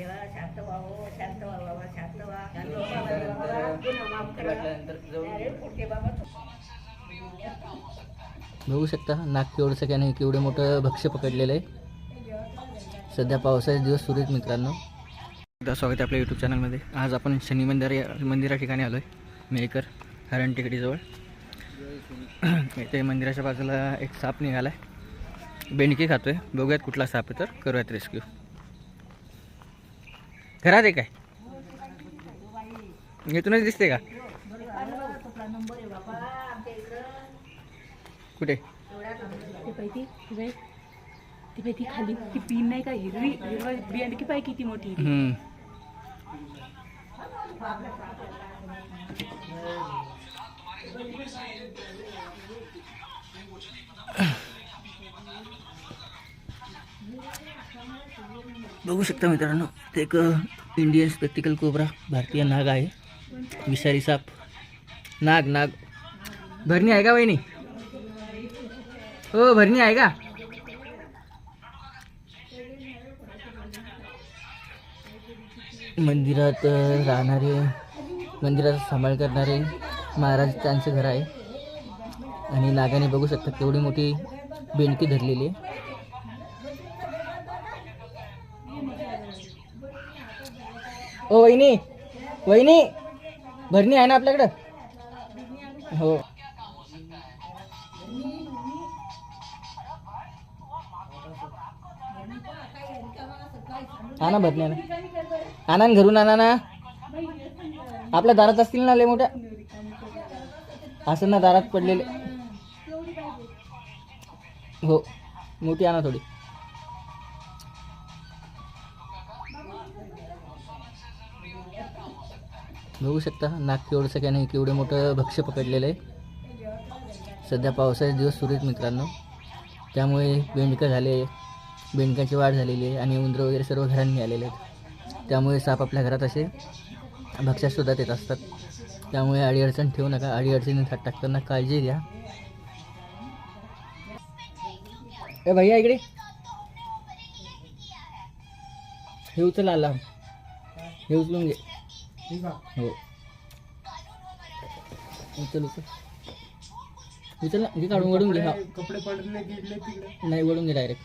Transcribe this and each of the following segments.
देवा शांत व्हावं शांत व्हा. बाबा शांत व्हा बघू शकता नाग केवढं सगळ्याने केवढं मोठं भक्ष्य पकडलेलं आहे. सध्या पावसाचे दिवस सुरू आहेत मित्रांनो. एकदा स्वागत आहे आपल्या यूट्यूब चॅनलमध्ये आज आपण शनी मंदिर या मंदिरा ठिकाणी आलो आहे मेकर हरण टेकडीजवळ. इथे मंदिराच्या बाजूला एक साप निघाला आहे बेंडकी खातोय. बघूयात कुठला साप आहे तर. करूयात रेस्क्यू. घरात आहे काय? इथूनच दिसते का? कुठे? ते पाहिजे ती खाली. ती पिन नाही का? हिरवी हिरवा बियांड की पाय किती मोठी बघू शकता मित्रांनो ते एक इंडियन स्पेक्टिकल कोबरा भारतीय नाग आहे. विषारी साप. नाग नाग. भरणी आहे का वहिनी? हो भरणी आहे का? मंदिरात राहणारे मंदिरात सांभाळ करणारे महाराज त्यांचं घर आहे. आणि नागाने बघू शकता केवढी मोठी बेंडकी धरलेली आहे. ओ वहिनी. वहिनी भरणी आहे ना आपल्याकडं? हो. आणा भरणी आणा आणा ना घरून आणा ना. आपल्या दारात असतील ना लय मोठ्या? असं ना दारात पडलेले. हो मोठी आणा थोडी. बघू शकता नाक केवढं नाही केवढं मोठं भक्ष्य पकडलेलं आहे. सध्या पावसाचे दिवस सुरू आहेत मित्रांनो. त्यामुळे बेंडकं झाले बेंडकांची वाढ झालेली आहे आणि उंदरं वगैरे सर्व घरांनी आलेले आहेत. त्यामुळे साप आपल्या घरात असे भक्ष्यात शोधात येत असतात. त्यामुळे अडीअडचण ठेवू नका अडीअडचणी हात टाकताना काळजी घ्या. ए भैया इकडे. हे उचल आला हे उचलून घे. हो उचल उचल ना घे काढून वडून घे हा कपडे पडले गिडले तिकडे नाही वडून घे डायरेक्ट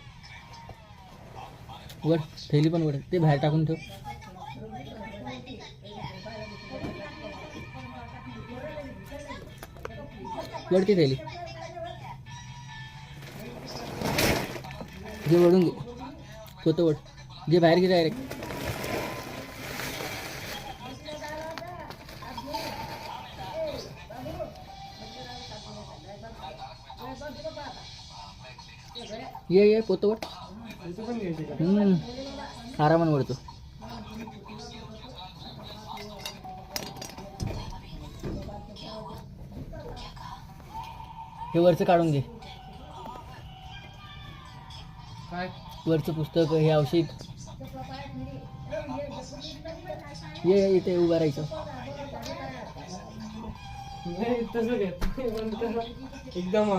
वड थैली पण वड ते बाहेर टाकून ठेव वड ती थैली घे वडून घे स्वतः वड घे बाहेर घे डायरेक्ट ये ये पोतं वड इथे पण घ्यायचे का हम्म. आरामानं वडतो हे वरचं काढून घे. काय? वरचं पुस्तक हे औषध. ये ये इथे उभं राहायचं. ते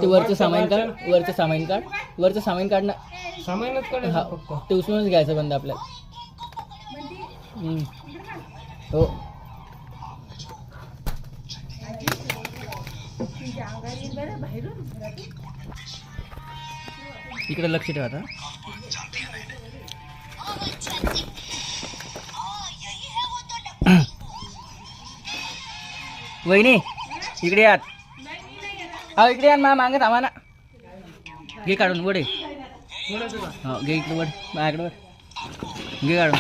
वरचं सामान काढ वरचं सामान काढ वरचं सामान काढ ना. सामानच हा काढायचं फक्त. ते उचलूनच घ्यायचं बंद आपल्याला. हम्म. हो. इकडे लक्ष ठेवा आता. वहिनी. इकडे यात हा इकडे या मा मागत आम्हा ना. घे काढून वडे. हो घे इकडे वड माझ्याकडे वड. घे काढून.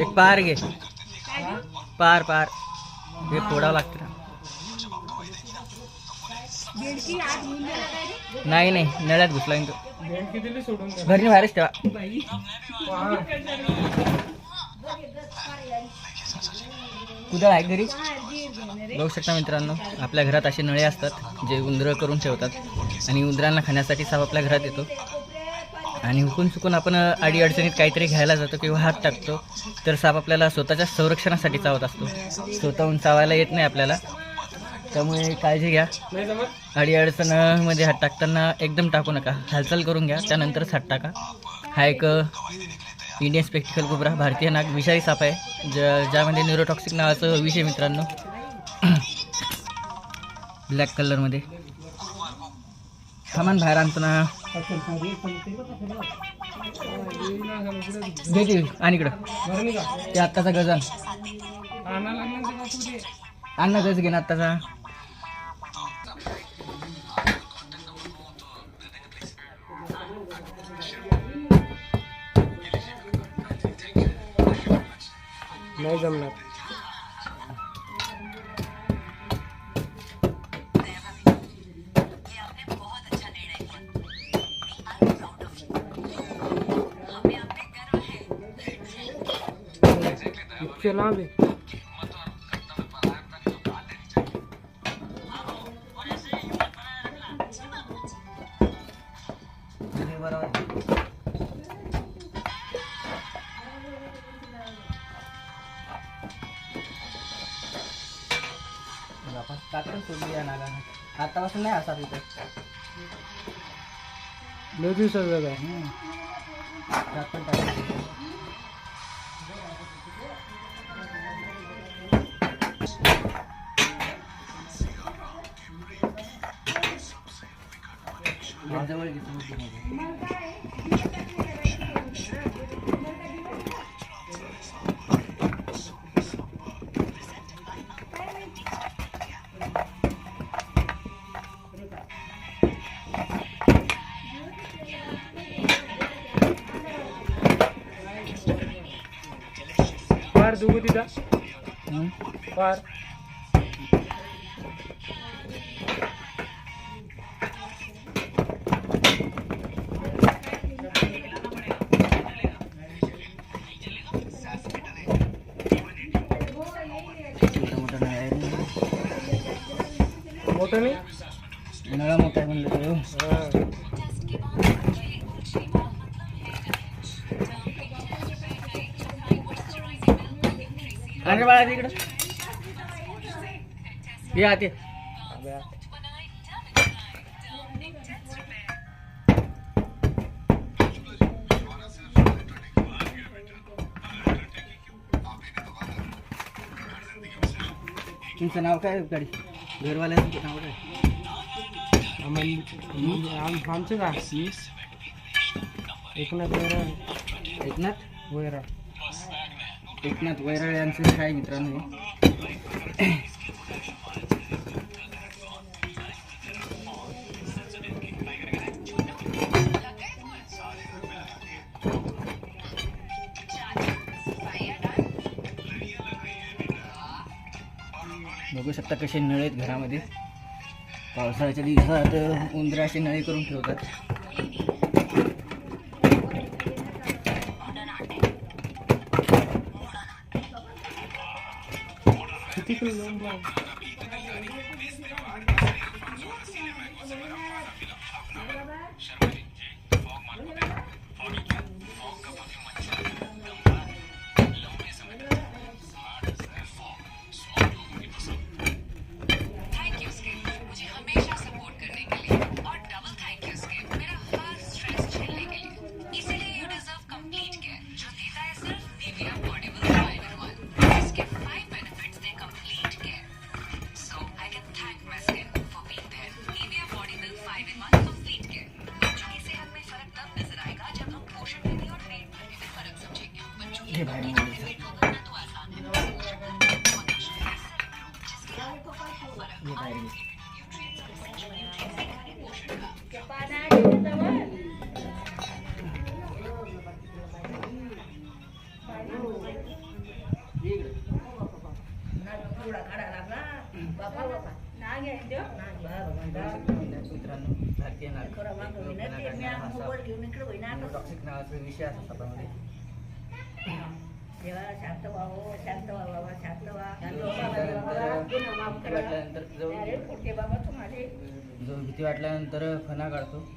एक पार घे. पार पार. हे फोडावं लागतं ना. नाही नाही नळ्यात घुसला तो. घरी बाहेरच ठेवा. कुदळ आहे घरी बघू शकता मित्रांनो आपल्या घरात असे नळे असतात जे उंदरं करून ठेवतात आणि उंदरांना खाण्यासाठी साप आपल्या घरात येतो. आणि हुकून चुकून आपण आडी अडचणीत काहीतरी घ्यायला जातो किंवा हात टाकतो तर साप आपल्याला स्वतःच्या संरक्षणासाठी चावत असतो. स्वतःहून चावायला येत नाही आपल्याला. त्यामुळे काळजी घ्या. नाही अडी अडचणमध्ये हात टाकताना एकदम टाकू नका. हालचाल करून घ्या. त्यानंतरच हात टाका. हा एक इंडियन स्पेक्टिकल कोबरा भारतीय नाग विषारी साप आहे. ज ज्यामध्ये न्यूरोटॉक्सिक नावाचं विषय मित्रांनो. ब्लॅक कलरमध्ये सामान बाहेर आणतो ना. आणि इकडं. ते आत्ताचा गजान. अण्णा गज घे ना आत्ताचा. नाही जमणार. लांब आहे आतापासून नाही असा तिथं लय. दात पण टाकली. या जवळ घे समोर घे. फार दुगू तिथं हम्म. फार मोठं मोठं नळ आहे रे. मोठं नाही नळा मोठा आहे म्हणलं अरे बाळा तिकडं ये अबे, तुमचं नाव काय गाडी? घरवाल्याचं नाव काय? आमचं का? एकनाथ वैरा एकनाथ वैरा एकनाथ वैराळ यांचं काय मित्रांनो बघू शकता कसे नळ आहेत घरामध्ये. पावसाळ्याच्या दिवसात उंदराशी नळे करून ठेवतात. किती किलो लांब आहे? मित्रांनो भारतीय नाग टॉक्सिक नावाचा विषय असतो सापामध्ये शांत व्हावं शांत व्हावं शांत व्हा. बाबा तुम्हाला. जो भीती वाटल्यानंतर फणा काढतो.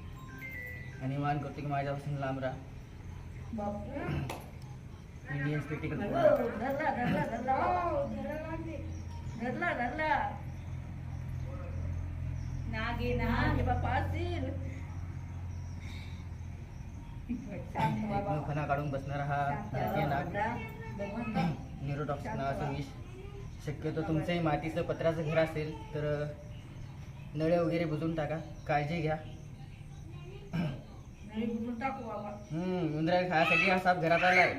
आणि मान करतो की माझ्यापासून लांब राहा. इंडियन स्पेक्टिकल धरला धरला धरला. धरला धरला. नागे नागे बापा असेल. मुखना काढून बसणारा हा भारतीय नाग. न्यूरोटॉक्सिक नावाचं विष. शक्यतो तुमचंही मातीचं पत्राचं घर असेल तर नळे वगैरे बुजून टाका. काळजी घ्या. टाकू उंदरा खाण्यासाठी हा साप घरात आलाय.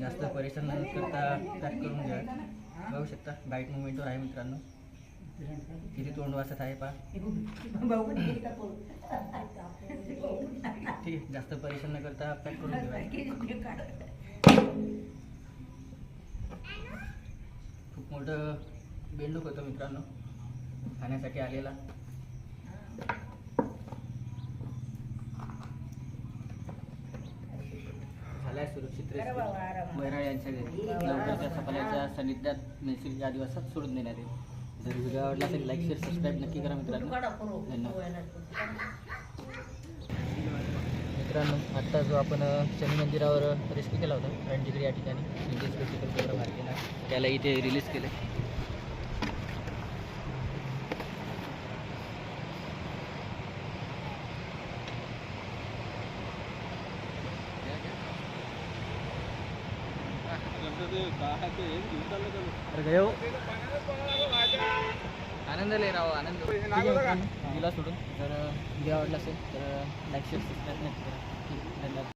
जास्त परिश्रम न करता पॅक करून घ्या. बघू शकता बाईट मुवमेंटवर आहे मित्रांनो. किती तोंड वाचत आहे पा ठीक जास्त परेशान न करता पॅक करून घ्या खूप मोठं बेंडूक होतं मित्रांनो. खाण्यासाठी आलेला. झालाय सुरक्षित वैराळ यांच्या घरी. लवकरच्या सफलाच्या सानिध्यात नैसर्गिक आदिवासात सोडून देण्यात येईल. जर व्हिडिओ आवडला असेल लाईक शेअर सबस्क्राईब नक्की करा मित्रांनो. धन्यवाद. मित्रांनो आत्ता जो आपण शनी मंदिरावर रेस्क्यू केला होता रणजिगरी या ठिकाणी इंडियन स्पेसिफिक केंद्र भारतीला त्याला इथे रिलीज केलं अरे गयो. आनंद ले राव आनंद. दिला सोडून. जर व्हिडिओ आवडला असेल तर लाईक शेअर सबस्क्राईब नक्की करा.